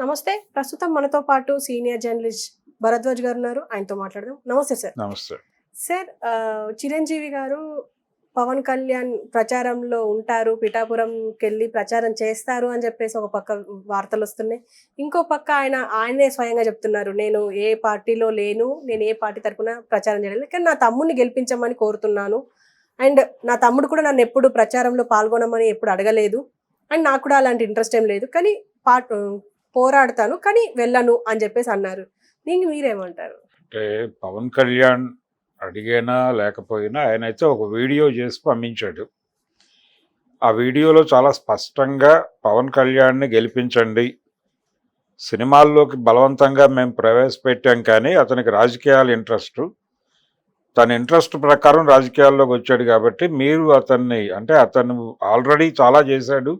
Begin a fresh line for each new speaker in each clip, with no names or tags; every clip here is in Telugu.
నమస్తే. ప్రస్తుతం మనతో పాటు సీనియర్ జర్నలిస్ట్ భరద్వాజ్ గారు ఉన్నారు ఆయనతో మాట్లాడదాం. నమస్తే సార్.
నమస్తే.
సార్ చిరంజీవి గారు పవన్ కళ్యాణ్ ప్రచారంలో ఉంటారు. పిఠాపురంకి వెళ్ళి ప్రచారం చేస్తారు అని చెప్పేసి ఒక పక్క వార్తలు వస్తున్నాయి. ఇంకో పక్క ఆయన ఆయనే స్వయంగా చెప్తున్నారు. నేను ఏ పార్టీలో లేను. నేను ఏ పార్టీ తరపున ప్రచారం చేయలేదు. కానీ నా తమ్ముడిని గెలిపించమని కోరుతున్నాను. అండ్ నా తమ్ముడు కూడా నన్ను ఎప్పుడు ప్రచారంలో పాల్గొనమని ఎప్పుడు అడగలేదు. అండ్ నాకు కూడా అలాంటి ఇంట్రెస్ట్ ఏం లేదు. కానీ పార్ట్ పోరాడతాను కానీ వెళ్ళను అని చెప్పేసి అన్నారు. దీనికి మీరేమంటారు?
అంటే పవన్ కళ్యాణ్ అడిగినా లేకపోయినా ఆయన అయితే ఒక వీడియో చేసి పంపించాడు. ఆ వీడియోలో చాలా స్పష్టంగా పవన్ కళ్యాణ్ని గెలిపించండి. సినిమాల్లోకి బలవంతంగా మేము ప్రవేశపెట్టాం కానీ అతనికి రాజకీయాలు ఇంట్రెస్ట్. తన ఇంట్రెస్ట్ ప్రకారం రాజకీయాల్లోకి వచ్చాడు కాబట్టి మీరు అతన్ని అంటే అతను ఆల్రెడీ చాలా చేశాడు.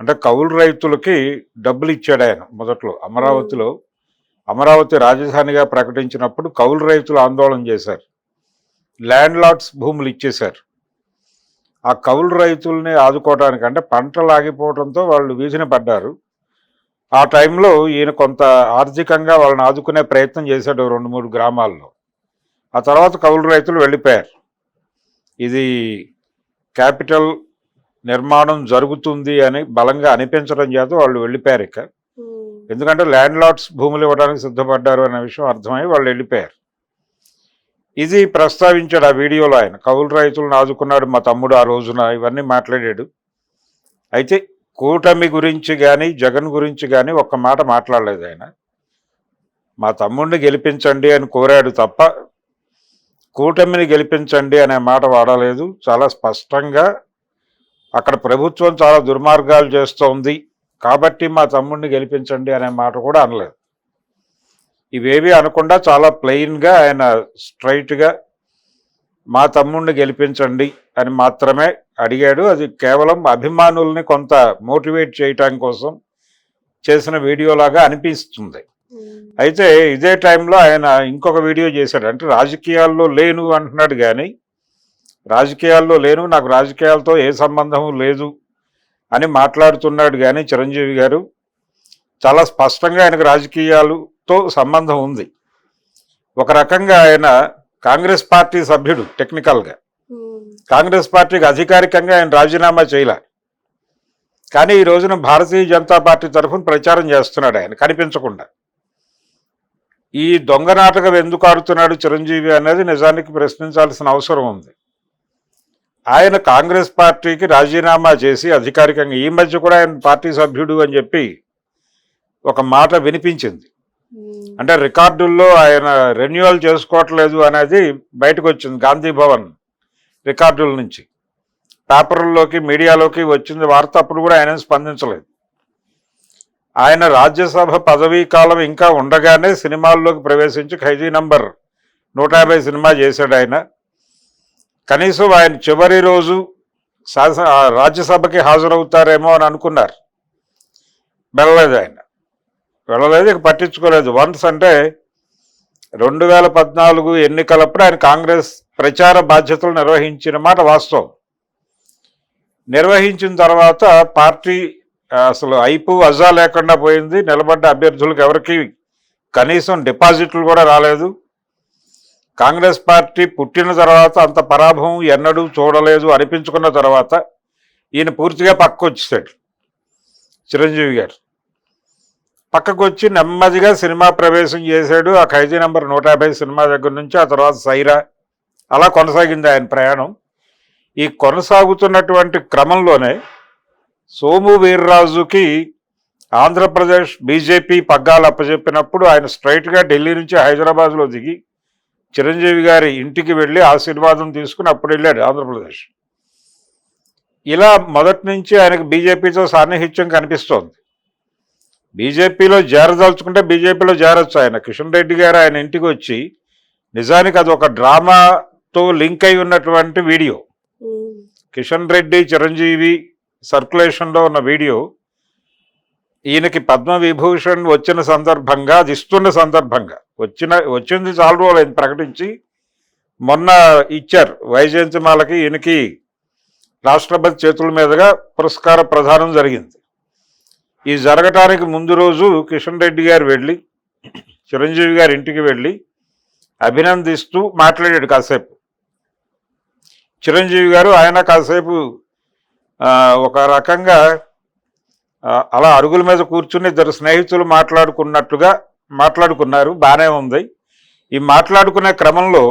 అంటే కౌలు రైతులకి డబ్బులు ఇచ్చాడు ఆయన మొదట్లో. అమరావతిలో అమరావతి రాజధానిగా ప్రకటించినప్పుడు కౌలు రైతులు ఆందోళన చేశారు. ల్యాండ్ లాట్స్ భూములు ఇచ్చేశారు. ఆ కౌలు రైతుల్ని ఆదుకోవడానికి అంటే పంటలు ఆగిపోవడంతో వాళ్ళు వీధిన పడ్డారు. ఆ టైంలో ఈయన కొంత ఆర్థికంగా వాళ్ళని ఆదుకునే ప్రయత్నం చేశాడు రెండు మూడు గ్రామాల్లో. ఆ తర్వాత కౌలు రైతులు వెళ్ళిపోయారు. ఇది క్యాపిటల్ నిర్మాణం జరుగుతుంది అని బలంగా అనిపించడం చేత వాళ్ళు వెళ్ళిపోయారు ఇక ఎందుకంటే ల్యాండ్ లాట్స్ భూములు ఇవ్వడానికి సిద్ధపడ్డారు అనే విషయం అర్థమై వాళ్ళు వెళ్ళిపోయారు. ఇది ప్రస్తావించాడు ఆ వీడియోలో ఆయన. కౌలు రైతులను ఆదుకున్నాడు మా తమ్ముడు ఆ రోజున ఇవన్నీ మాట్లాడాడు. అయితే కూటమి గురించి కానీ జగన్ గురించి కానీ ఒక్క మాట మాట్లాడలేదు ఆయన. మా తమ్ముడిని గెలిపించండి అని కోరాడు తప్ప కూటమిని గెలిపించండి అనే మాట వాడలేదు. చాలా స్పష్టంగా అక్కడ ప్రభుత్వం చాలా దుర్మార్గాలు చేస్తోంది. కాబట్టి మా తమ్ముడిని గెలిపించండి అనే మాట కూడా అనలేదు. ఇవేవి అనకుండా చాలా ప్లెయిన్గా ఆయన స్ట్రైట్గా మా తమ్ముడిని గెలిపించండి అని మాత్రమే అడిగాడు. అది కేవలం అభిమానుల్ని కొంత మోటివేట్ చేయటం కోసం చేసిన వీడియోలాగా అనిపిస్తుంది.
ఉమ్,
అయితే ఇదే టైంలో ఆయన ఇంకొక వీడియో చేశాడు. అంటే రాజకీయాల్లో లేను అంటున్నాడు కానీ రాజకీయాల్లో లేను నాకు రాజకీయాలతో ఏ సంబంధం లేదు అని మాట్లాడుతున్నాడు కానీ చిరంజీవి గారు. చాలా స్పష్టంగా ఆయనకు రాజకీయాలతో సంబంధం ఉంది. ఒక రకంగా ఆయన కాంగ్రెస్ పార్టీ సభ్యుడు టెక్నికల్గా. కాంగ్రెస్ పార్టీకి అధికారికంగా ఆయన రాజీనామా చేయలే. కానీ ఈ రోజున భారతీయ జనతా పార్టీ తరఫున ప్రచారం చేస్తున్నాడు ఆయన కనిపించకుండా. ఈ దొంగ నాటకం ఎందుకు ఆడుతున్నాడు చిరంజీవి అనేది నిజానికి ప్రశ్నించాల్సిన అవసరం ఉంది. ఆయన కాంగ్రెస్ పార్టీకి రాజీనామా చేసి అధికారికంగా ఈ మధ్య కూడా ఆయన పార్టీ సభ్యుడు అని చెప్పి ఒక మాట వినిపించింది. అంటే రికార్డుల్లో ఆయన రెన్యువల్ చేసుకోవట్లేదు అనేది బయటకు వచ్చింది గాంధీ భవన్ రికార్డుల నుంచి. పేపర్లలోకి మీడియాలోకి వచ్చింది వార్త అప్పుడు కూడా ఆయన స్పందించలేదు. ఆయన రాజ్యసభ పదవీ కాలం ఇంకా ఉండగానే సినిమాల్లోకి ప్రవేశించి ఖైదీ నంబర్ నూట యాభై సినిమా చేశాడు ఆయన. కనీసం ఆయన చివరి రోజు శాసన ఆ రాజ్యసభకి హాజరవుతారేమో అని అనుకున్నారు. వెళ్ళలేదు ఆయన. వెళ్ళలేదు ఇక పట్టించుకోలేదు. వన్స్ అంటే రెండు వేల పద్నాలుగు ఎన్నికలప్పుడు ఆయన కాంగ్రెస్ ప్రచార బాధ్యతలు నిర్వహించిన మాట వాస్తవం. నిర్వహించిన తర్వాత పార్టీ అసలు ఐపు అజా లేకుండా పోయింది. నిలబడ్డ అభ్యర్థులకు ఎవరికి కనీసం డిపాజిట్లు కూడా రాలేదు. కాంగ్రెస్ పార్టీ పుట్టిన తర్వాత అంత పరాభవం ఎన్నడూ చూడలేదు అనిపించుకున్న తర్వాత ఈయన పూర్తిగా పక్కకు వచ్చేసాడు. చిరంజీవి గారు. పక్కకు వచ్చి నెమ్మదిగా సినిమా ప్రవేశం చేశాడు. ఆ ఖైదీ నెంబర్ నూట యాభై సినిమా దగ్గర నుంచి ఆ తర్వాత సైరా. అలా కొనసాగింది ఆయన ప్రయాణం. ఈ కొనసాగుతున్నటువంటి క్రమంలోనే సోము వీర్రాజుకి ఆంధ్రప్రదేశ్ బీజేపీ పగ్గాలు అప్పచెప్పినప్పుడు ఆయన స్ట్రైట్గా ఢిల్లీ నుంచి హైదరాబాద్లో దిగి చిరంజీవి గారి ఇంటికి వెళ్ళి ఆశీర్వాదం తీసుకుని అప్పుడు వెళ్ళాడు ఆంధ్రప్రదేశ్. ఇలా మొదటి నుంచి ఆయనకు బీజేపీతో సాన్నిహిత్యం కనిపిస్తోంది. బీజేపీలో చేరదలుచుకుంటే బీజేపీలో చేరొచ్చు ఆయన. కిషన్ రెడ్డి గారు ఆయన ఇంటికి వచ్చి నిజానికి అది ఒక డ్రామాతో లింక్ అయి ఉన్నటువంటి వీడియో. కిషన్ రెడ్డి చిరంజీవి సర్క్యులేషన్లో ఉన్న వీడియో ఈయనకి పద్మ విభూషణ్ వచ్చిన సందర్భంగా అది ఇస్తున్న సందర్భంగా. వచ్చిన వచ్చింది చాలా రోజులు ఆయన ప్రకటించి మొన్న ఇచ్చారు వైజయంతిమాలకి ఈయనకి రాష్ట్రపతి చేతుల మీదుగా పురస్కార ప్రదానం జరిగింది. ఈ జరగటానికి ముందు రోజు కిషన్ రెడ్డి గారు వెళ్ళి చిరంజీవి గారి ఇంటికి వెళ్ళి అభినందిస్తూ మాట్లాడాడు కాసేపు. చిరంజీవి గారు ఆయన కాసేపు ఒక రకంగా అలా అరుగుల మీద కూర్చుని ఇద్దరు స్నేహితులు మాట్లాడుకున్నట్టుగా మాట్లాడుకున్నారు. బాగానే ఉంది. ఈ మాట్లాడుకునే క్రమంలో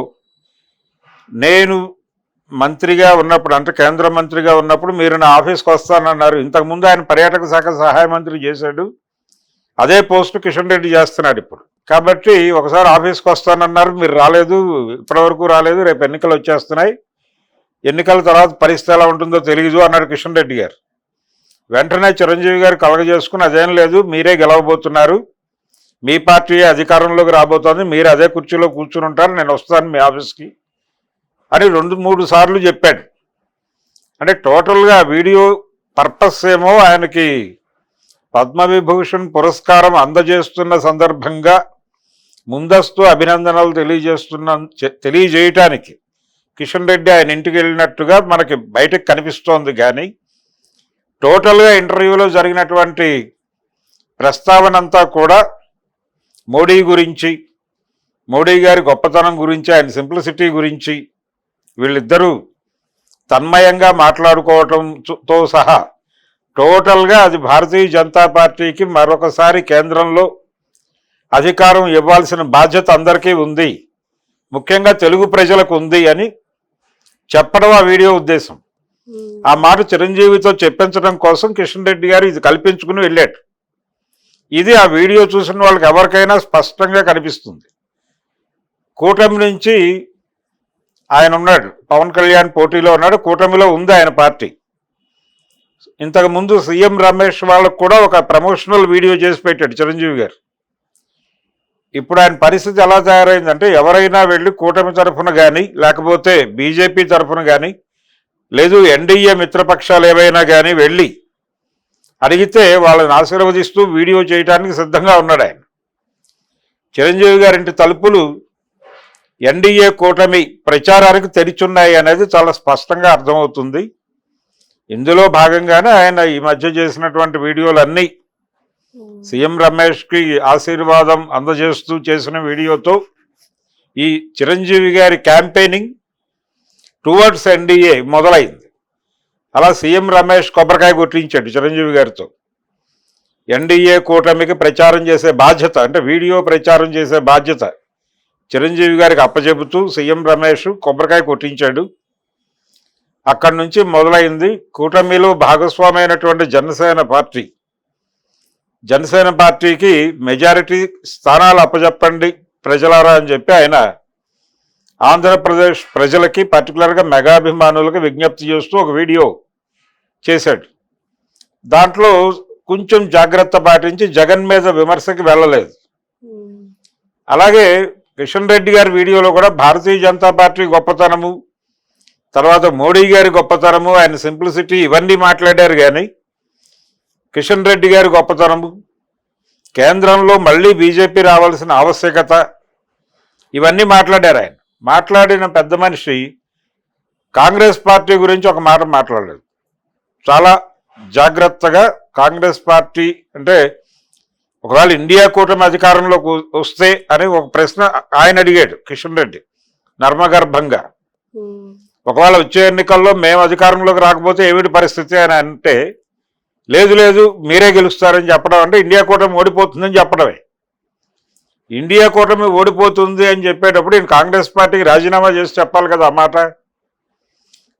నేను మంత్రిగా ఉన్నప్పుడు అంటే కేంద్ర మంత్రిగా ఉన్నప్పుడు మీరు నా ఆఫీస్కి వస్తానన్నారు. ఇంతకుముందు ఆయన పర్యాటక శాఖ సహాయ మంత్రి చేశాడు. అదే పోస్ట్ కిషన్ రెడ్డి చేస్తున్నాడు ఇప్పుడు. కాబట్టి ఒకసారి ఆఫీస్కి వస్తానన్నారు. మీరు రాలేదు. ఇప్పటివరకు రాలేదు. రేపు ఎన్నికలు వచ్చేస్తున్నాయి. ఎన్నికల తర్వాత పరిస్థితి ఎలా ఉంటుందో తెలియదు అన్నాడు కిషన్ రెడ్డి గారు. వెంటనే చిరంజీవి గారు కలగజేసుకుని అదేం లేదు మీరే గెలవబోతున్నారు. మీ పార్టీ అధికారంలోకి రాబోతోంది మీరు అదే కుర్చీలో కూర్చుని ఉంటారు నేను వస్తాను మీ ఆఫీస్కి అని రెండు మూడు సార్లు చెప్పాడు. అంటే టోటల్గా వీడియో పర్పస్ ఏమో ఆయనకి పద్మవిభూషణ్ పురస్కారం అందజేస్తున్న సందర్భంగా ముందస్తు అభినందనలు తెలియజేస్తున్న తెలియజేయటానికి కిషన్ రెడ్డి ఆయన ఇంటికి వెళ్ళినట్టుగా మనకి బయటకు కనిపిస్తోంది కానీ టోటల్గా ఇంటర్వ్యూలో జరిగినటువంటి ప్రస్తావన అంతా కూడా మోడీ గురించి మోడీ గారి గొప్పతనం గురించి ఆయన సింప్లిసిటీ గురించి వీళ్ళిద్దరూ తన్మయంగా మాట్లాడుకోవటంతో సహా టోటల్గా అది భారతీయ జనతా పార్టీకి మరొకసారి కేంద్రంలో అధికారం ఇవ్వాల్సిన బాధ్యత అందరికీ ఉంది. ముఖ్యంగా తెలుగు ప్రజలకు ఉంది అని చెప్పడం ఆ వీడియో ఉద్దేశం.
Hmm.
ఆ మాట చిరంజీవితో చెప్పించడం కోసం కిషన్ రెడ్డి గారు ఇది కల్పించుకుని వెళ్ళాడు. ఇది ఆ వీడియో చూసిన వాళ్ళకి ఎవరికైనా స్పష్టంగా కనిపిస్తుంది. కూటమి నుంచి ఆయన ఉన్నాడు. పవన్ కళ్యాణ్ పోటీలో ఉన్నాడు. కూటమిలో ఉంది ఆయన పార్టీ. ఇంతకు ముందు సీఎం రమేష్ వాళ్ళకు కూడా ఒక ప్రమోషనల్ వీడియో చేసి పెట్టాడు చిరంజీవి గారు. ఇప్పుడు ఆయన పరిస్థితి ఎలా తయారైందంటే ఎవరైనా వెళ్ళి కూటమి తరఫున కానీ లేకపోతే బీజేపీ తరఫున కానీ లేదు ఎన్డీఏ మిత్రపక్షాలు ఏవైనా కానీ వెళ్ళి అడిగితే వాళ్ళని ఆశీర్వదిస్తూ వీడియో చేయడానికి సిద్ధంగా ఉన్నాడు ఆయన. చిరంజీవి గారింటి తలుపులు ఎన్డీఏ కూటమి ప్రచారానికి తెరిచున్నాయి అనేది చాలా స్పష్టంగా అర్థమవుతుంది. ఇందులో భాగంగానే ఆయన ఈ మధ్య చేసినటువంటి వీడియోలన్నీ సీఎం రమేష్కి ఆశీర్వాదం అందజేస్తూ చేసిన వీడియోతో ఈ చిరంజీవి గారి క్యాంపెయినింగ్ టువర్డ్స్ ఎన్డీఏ మొదలైంది. అలా సీఎం రమేష్ కొబ్బరికాయ కొట్టించాడు చిరంజీవి గారితో. ఎన్డీఏ కూటమికి ప్రచారం చేసే బాధ్యత అంటే వీడియో ప్రచారం చేసే బాధ్యత చిరంజీవి గారికి అప్పచెబుతూ సీఎం రమేష్ కొబ్బరికాయ కొట్టించాడు. అక్కడి నుంచి మొదలైంది కూటమిలో భాగస్వామైనటువంటి జనసేన పార్టీ. జనసేన పార్టీకి మెజారిటీ స్థానాలు అప్పచెప్పండి ప్రజలారా అని చెప్పి ఆయన ఆంధ్రప్రదేశ్ ప్రజలకి పర్టికులర్గా మెగాభిమానులకు విజ్ఞప్తి చేస్తూ ఒక వీడియో చేశాడు. దాంట్లో కొంచెం జాగ్రత్త పాటించి జగన్ మీద విమర్శకి వెళ్ళలేదు. అలాగే కిషన్ రెడ్డి గారి వీడియోలో కూడా భారతీయ జనతా పార్టీ గొప్పతనము తర్వాత మోడీ గారి గొప్పతనము ఆయన సింప్లిసిటీ ఇవన్నీ మాట్లాడారు కానీ కిషన్ రెడ్డి గారి గొప్పతనము కేంద్రంలో మళ్ళీ బీజేపీ రావాల్సిన ఆవశ్యకత ఇవన్నీ మాట్లాడారు ఆయన. మాట్లాడిన పెద్ద మనిషి కాంగ్రెస్ పార్టీ గురించి ఒక మాట మాట్లాడలేదు. చాలా జాగ్రత్తగా కాంగ్రెస్ పార్టీ అంటే ఒకవేళ ఇండియా కూటమి అధికారంలోకి వస్తే అని ఒక ప్రశ్న ఆయన అడిగాడు కిషన్ రెడ్డి నర్మగర్భంగా ఒకవేళ వచ్చే ఎన్నికల్లో మేము అధికారంలోకి రాకపోతే ఏమిటి పరిస్థితి అని అంటే లేదు లేదు మీరే గెలుస్తారని చెప్పడం అంటే ఇండియా కూటమి ఓడిపోతుందని చెప్పడమే. ఇండియా కూటమి ఓడిపోతుంది అని చెప్పేటప్పుడు ఈయన కాంగ్రెస్ పార్టీకి రాజీనామా చేసి చెప్పాలి కదా ఆ మాట.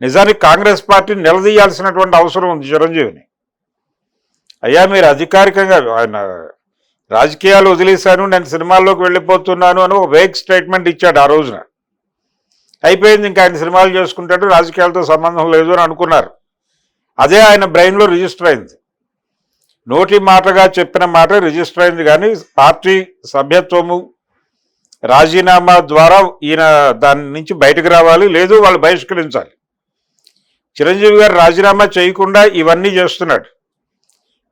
నిజానికి కాంగ్రెస్ పార్టీని నిలదీయాల్సినటువంటి అవసరం ఉంది చిరంజీవిని. అయ్యా మీరు అధికారికంగా ఆయన రాజకీయాలు వదిలేశాను నేను సినిమాల్లోకి వెళ్ళిపోతున్నాను అని ఒక వేక్ స్టేట్మెంట్ ఇచ్చాడు ఆ రోజున. అయిపోయింది ఇంకా ఆయన సినిమాలు చేసుకుంటాడు రాజకీయాలతో సంబంధం లేదు అని అనుకున్నారు. అదే ఆయన బ్రెయిన్లో రిజిస్టర్ అయింది. నోటి మాటగా చెప్పిన మాట రిజిస్టర్ అయింది కానీ పార్టీ సభ్యత్వము రాజీనామా ద్వారా ఈయన దాని నుంచి బయటకు రావాలి లేదు వాళ్ళు బహిష్కరించాలి. చిరంజీవి గారు రాజీనామా చేయకుండా ఇవన్నీ చేస్తున్నాడు.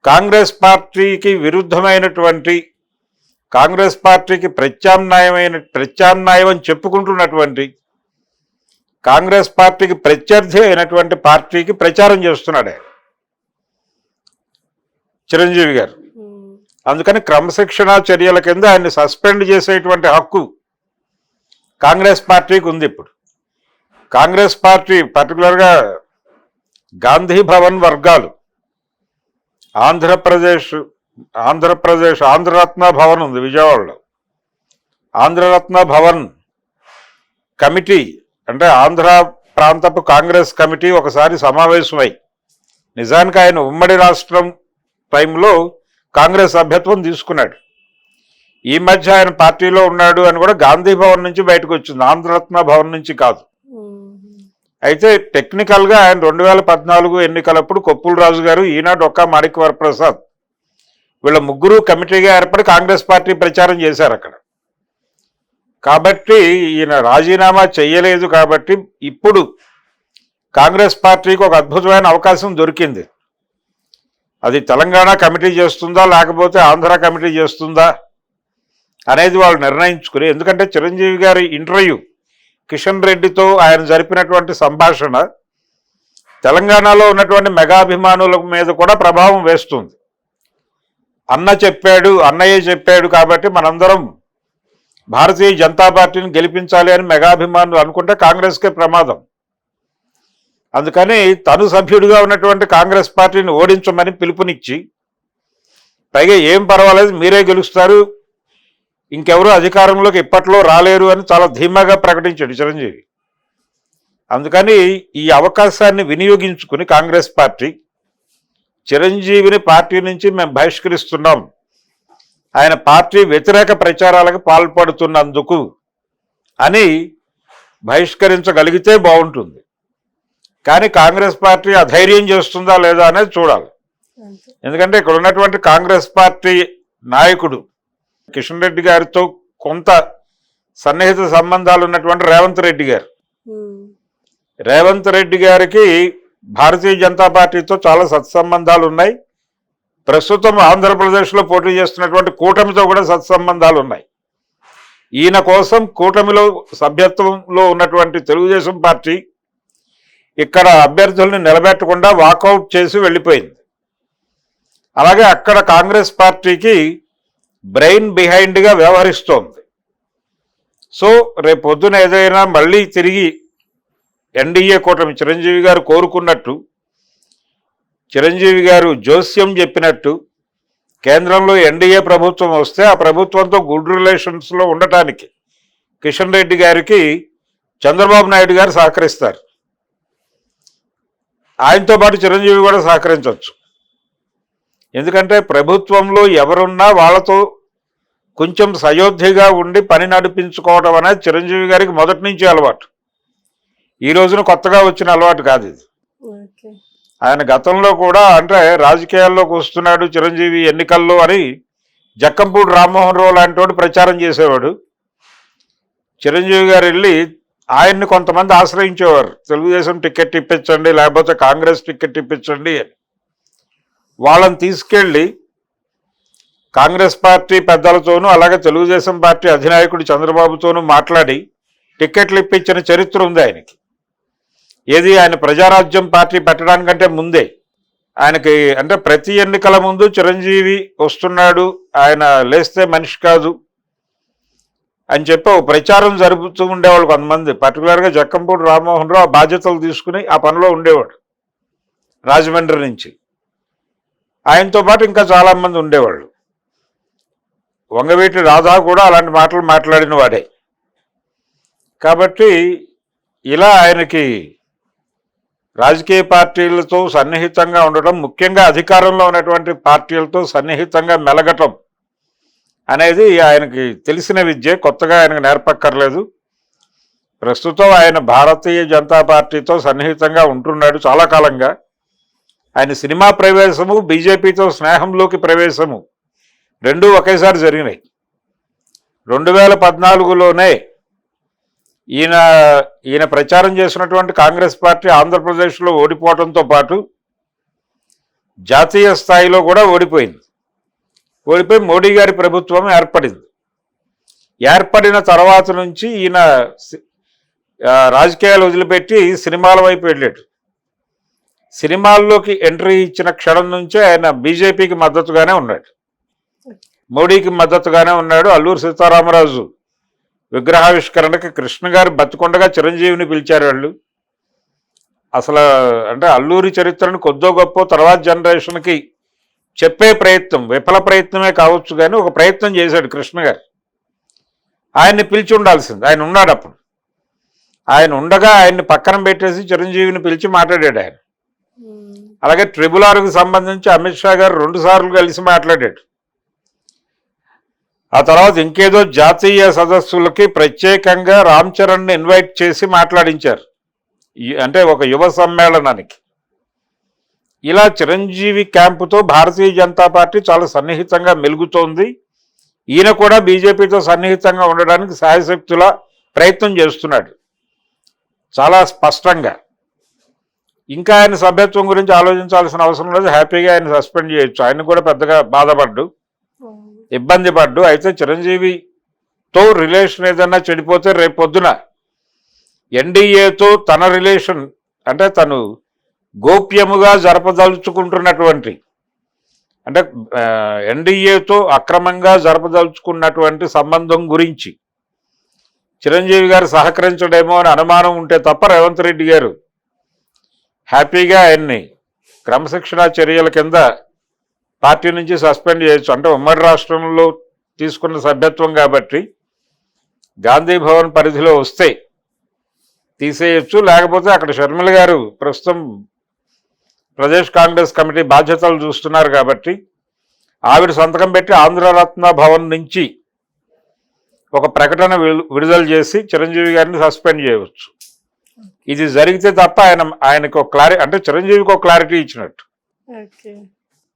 కాంగ్రెస్ పార్టీకి విరుద్ధమైనటువంటి కాంగ్రెస్ పార్టీకి ప్రత్యామ్నాయమైన ప్రత్యామ్నాయం అని చెప్పుకుంటున్నటువంటి కాంగ్రెస్ పార్టీకి ప్రత్యర్థి అయినటువంటి పార్టీకి ప్రచారం చేస్తున్నాడు ఆయన. చిరంజీవి గారు. అందుకని క్రమశిక్షణ చర్యల కింద ఆయన్ని సస్పెండ్ చేసేటువంటి హక్కు కాంగ్రెస్ పార్టీకి ఉంది ఇప్పుడు. కాంగ్రెస్ పార్టీ పర్టికులర్గా గాంధీ భవన్ వర్గాలు ఆంధ్రప్రదేశ్ ఆంధ్రప్రదేశ్ ఆంధ్రరత్న భవన్ ఉంది విజయవాడలో. ఆంధ్రరత్న భవన్ కమిటీ అంటే ఆంధ్ర ప్రాంతపు కాంగ్రెస్ కమిటీ ఒకసారి సమావేశమై నిజానికి ఆయన ఉమ్మడి రాష్ట్రం టైంలో కాంగ్రెస్ సభ్యత్వం తీసుకున్నాడు. ఈ మధ్య ఆయన పార్టీలో ఉన్నాడు అని కూడా గాంధీ భవన్ నుంచి బయటకు వచ్చింది. ఆంధ్రరత్న భవన్ నుంచి కాదు. అయితే టెక్నికల్గా ఆయన రెండు వేల పద్నాలుగు ఎన్నికలప్పుడు కొప్పుల రాజు గారు ఈనాడు ఒక్క మాణిక్ వరప్రసాద్ వీళ్ళ ముగ్గురు కమిటీగా ఏర్పడి కాంగ్రెస్ పార్టీ ప్రచారం చేశారు అక్కడ. కాబట్టి ఈయన రాజీనామా చెయ్యలేదు కాబట్టి ఇప్పుడు కాంగ్రెస్ పార్టీకి ఒక అద్భుతమైన అవకాశం దొరికింది. అది తెలంగాణ కమిటీ చేస్తుందా లేకపోతే ఆంధ్ర కమిటీ చేస్తుందా అనేది వాళ్ళు నిర్ణయించుకుని ఎందుకంటే చిరంజీవి గారి ఇంటర్వ్యూ కిషన్ రెడ్డితో ఆయన జరిపినటువంటి సంభాషణ తెలంగాణలో ఉన్నటువంటి మెగాభిమానుల మీద కూడా ప్రభావం వేస్తుంది. అన్న చెప్పాడు అన్నయ్య చెప్పాడు కాబట్టి మనందరం భారతీయ జనతా పార్టీని గెలిపించాలి అని మెగాభిమానులు అనుకుంటే కాంగ్రెస్కే ప్రమాదం. అందుకని తను సభ్యుడిగా ఉన్నటువంటి కాంగ్రెస్ పార్టీని ఓడించమని పిలుపునిచ్చి పైగా ఏం పర్వాలేదు మీరే గెలుస్తారు ఇంకెవరు అధికారంలోకి ఇప్పట్లో రాలేరు అని చాలా ధీమాగా ప్రకటించాడు చిరంజీవి. అందుకని ఈ అవకాశాన్ని వినియోగించుకుని కాంగ్రెస్ పార్టీ చిరంజీవిని పార్టీ నుంచి మేము బహిష్కరిస్తున్నాం. ఆయన పార్టీ వ్యతిరేక ప్రచారాలకు పాల్పడుతున్నందుకు అని బహిష్కరించగలిగితే బాగుంటుంది. కానీ కాంగ్రెస్ పార్టీ అధైర్యం చేస్తుందా లేదా అనేది చూడాలి. ఎందుకంటే ఇక్కడ ఉన్నటువంటి కాంగ్రెస్ పార్టీ నాయకుడు కిషన్ రెడ్డి గారితో కొంత సన్నిహిత సంబంధాలు ఉన్నటువంటి రేవంత్ రెడ్డి గారు. రేవంత్ రెడ్డి గారికి భారతీయ జనతా పార్టీతో చాలా సత్సంబంధాలు ఉన్నాయి. ప్రస్తుతం ఆంధ్రప్రదేశ్లో పోటీ చేస్తున్నటువంటి కూటమితో కూడా సత్సంబంధాలు ఉన్నాయి. ఈయన కోసం కూటమిలో సభ్యత్వంలో ఉన్నటువంటి తెలుగుదేశం పార్టీ ఇక్కడ అభ్యర్థుల్ని నిలబెట్టకుండా వాకౌట్ చేసి వెళ్ళిపోయింది. అలాగే అక్కడ కాంగ్రెస్ పార్టీకి బ్రెయిన్ బిహైండ్గా వ్యవహరిస్తోంది. సో రేపు పొద్దున ఏదైనా మళ్ళీ తిరిగి ఎన్డీఏ కూటమి చిరంజీవి గారు కోరుకున్నట్టు చిరంజీవి గారు జోస్యం చెప్పినట్టు కేంద్రంలో ఎన్డీఏ ప్రభుత్వం వస్తే ఆ ప్రభుత్వంతో గుడ్ రిలేషన్స్లో ఉండటానికి కిషన్ రెడ్డి గారికి చంద్రబాబు నాయుడు గారు సహకరిస్తారు. ఆయనతో పాటు చిరంజీవి కూడా సహకరించవచ్చు. ఎందుకంటే ప్రభుత్వంలో ఎవరున్నా వాళ్ళతో కొంచెం సయోధ్యగా ఉండి పని నడిపించుకోవడం అనేది చిరంజీవి గారికి మొదటి నుంచి అలవాటు. ఈ రోజున కొత్తగా వచ్చిన అలవాటు కాదు ఇది. ఆయన గతంలో కూడా అంటే రాజకీయాల్లోకి వస్తున్నాడు చిరంజీవి ఎన్నికల్లో అని జక్కంపూడి రామ్మోహన్ రావు లాంటి వాడు ప్రచారం చేసేవాడు. చిరంజీవి గారు వెళ్ళి ఆయన్ని కొంతమంది ఆశ్రయించేవారు. తెలుగుదేశం టికెట్ ఇప్పించండి లేకపోతే కాంగ్రెస్ టికెట్ ఇప్పించండి అని. వాళ్ళని తీసుకెళ్ళి కాంగ్రెస్ పార్టీ పెద్దలతోనూ అలాగే తెలుగుదేశం పార్టీ అధినాయకుడు చంద్రబాబుతోనూ మాట్లాడి టికెట్లు ఇప్పించిన చరిత్ర ఉంది ఆయనకి. ఏది ఆయన ప్రజారాజ్యం పార్టీ పెట్టడానికంటే ముందే. ఆయనకి అంటే ప్రతి ఎన్నికల ముందు చిరంజీవి వస్తున్నాడు ఆయన లేస్తే మనిషి కాదు. అని చెప్పి ప్రచారం జరుపుతూ ఉండేవాళ్ళు కొంతమంది. పర్టికులర్గా జక్కంపూడి రామ్మోహన్ రావు ఆ బాధ్యతలు తీసుకుని ఆ పనిలో ఉండేవాడు రాజమండ్రి నుంచి. ఆయనతో పాటు ఇంకా చాలామంది ఉండేవాళ్ళు. వంగవీటి రాధా కూడా అలాంటి మాటలు మాట్లాడిన వాడే. కాబట్టి ఇలా ఆయనకి రాజకీయ పార్టీలతో సన్నిహితంగా ఉండటం ముఖ్యంగా అధికారంలో ఉన్నటువంటి పార్టీలతో సన్నిహితంగా మెలగటం అనేది ఆయనకి తెలిసిన విద్య కొత్తగా ఆయనకు నేర్పక్కర్లేదు. ప్రస్తుతం ఆయన భారతీయ జనతా పార్టీతో సన్నిహితంగా ఉంటున్నాడు చాలా కాలంగా. ఆయన సినిమా ప్రవేశము బీజేపీతో స్నేహంలోకి ప్రవేశము రెండూ ఒకేసారి జరిగినాయి. రెండు వేల పద్నాలుగులోనే ఈయన ఈయన ప్రచారం చేసినటువంటి కాంగ్రెస్ పార్టీ ఆంధ్రప్రదేశ్లో ఓడిపోవడంతో పాటు జాతీయ స్థాయిలో కూడా ఓడిపోయింది. ఓడిపోయి మోడీ గారి ప్రభుత్వం ఏర్పడింది. ఏర్పడిన తర్వాత నుంచి ఈయన సి- రాజకీయాలు వదిలిపెట్టి సినిమాల వైపు వెళ్ళాడు. సినిమాల్లోకి ఎంట్రీ ఇచ్చిన క్షణం నుంచే ఆయన బీజేపీకి మద్దతుగానే ఉన్నాడు. మోడీకి మద్దతుగానే ఉన్నాడు. అల్లూరు సీతారామరాజు విగ్రహావిష్కరణకి కృష్ణ గారు బతికొండగా చిరంజీవిని పిలిచారు వాళ్ళు. అసలు అంటే అల్లూరి చరిత్రను కొద్దో గొప్ప తర్వాత జనరేషన్కి చెప్పే ప్రయత్నం విఫల ప్రయత్నమే కావచ్చు కానీ ఒక ప్రయత్నం చేశాడు కృష్ణ గారు. ఆయన్ని పిలిచి ఉండాల్సింది. ఆయన ఉన్నాడు అప్పుడు. ఆయన ఉండగా ఆయన్ని పక్కన పెట్టేసి చిరంజీవిని పిలిచి మాట్లాడాడు ఆయన. అలాగే ట్రిబుల్ ఆర్కు సంబంధించి అమిత్ షా గారు రెండు సార్లు కలిసి మాట్లాడాడు. ఆ తర్వాత ఇంకేదో జాతీయ సదస్సులకి ప్రత్యేకంగా రామ్ చరణ్ని ఇన్వైట్ చేసి మాట్లాడించారు. అంటే ఒక యువ సమ్మేళనానికి. ఇలా చిరంజీవి క్యాంపుతో భారతీయ జనతా పార్టీ చాలా సన్నిహితంగా మెలుగుతోంది. ఈయన కూడా బీజేపీతో సన్నిహితంగా ఉండడానికి సాయశక్తుల ప్రయత్నం చేస్తున్నాడు. చాలా స్పష్టంగా. ఇంకా ఆయన సభ్యత్వం గురించి ఆలోచించాల్సిన అవసరం లేదు. హ్యాపీగా ఆయన సస్పెండ్ చేయొచ్చు. ఆయన కూడా పెద్దగా బాధపడ్డు ఇబ్బంది పడ్డు. అయితే చిరంజీవితో రిలేషన్ ఏదన్నా చెడిపోతే రేపు పొద్దున ఎన్డీఏతో తన రిలేషన్ అంటే తను గోప్యముగా జరపదలుచుకుంటున్నటువంటి అంటే ఎన్డీఏతో అక్రమంగా జరపదలుచుకున్నటువంటి సంబంధం గురించి చిరంజీవి గారు సహకరించడేమో అని అనుమానం ఉంటే తప్ప రేవంత్ రెడ్డి గారు హ్యాపీగా ఆయన్ని క్రమశిక్షణా చర్యల కింద పార్టీ నుంచి సస్పెండ్ చేయొచ్చు. అంటే ఉమ్మడి రాష్ట్రంలో తీసుకున్న సభ్యత్వం కాబట్టి గాంధీ భవన్ పరిధిలో వస్తే తీసేయచ్చు. లేకపోతే అక్కడ షర్మిల గారు ప్రస్తుతం ప్రదేశ్ కాంగ్రెస్ కమిటీ బాధ్యతలు చూస్తున్నారు కాబట్టి ఆవిడ సంతకం పెట్టి ఆంధ్రరత్న భవన్ నుంచి ఒక ప్రకటన విడు- విడుదల చేసి చిరంజీవి గారిని సస్పెండ్ చేయవచ్చు. ఇది జరిగితే తప్ప ఆయన ఆయనకు క్లారి అంటే చిరంజీవికి ఒక క్లారిటీ ఇచ్చినట్టు.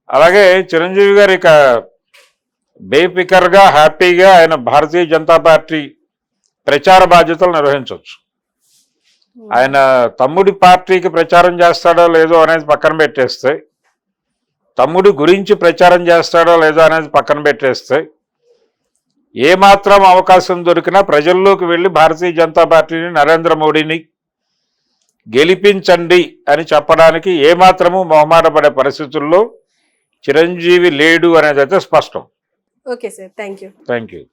అలాగే చిరంజీవి గారు ఇక బేఫికర్గా హ్యాపీగా ఆయన భారతీయ జనతా పార్టీ ప్రచార బాధ్యతలు నిర్వహించవచ్చు. ఆయన తమ్ముడి పార్టీకి ప్రచారం చేస్తాడో లేదో అనేది పక్కన పెట్టేస్తే తమ్ముడి గురించి ప్రచారం చేస్తాడో లేదో అనేది పక్కన పెట్టేస్తే ఏమాత్రం అవకాశం దొరికినా ప్రజల్లోకి వెళ్ళి భారతీయ జనతా పార్టీని నరేంద్ర మోడీని గెలిపించండి అని చెప్పడానికి ఏమాత్రము మొహమాట పడే పరిస్థితుల్లో చిరంజీవి లేడు అనేది అయితే స్పష్టం.
Okay sir thank you
thank you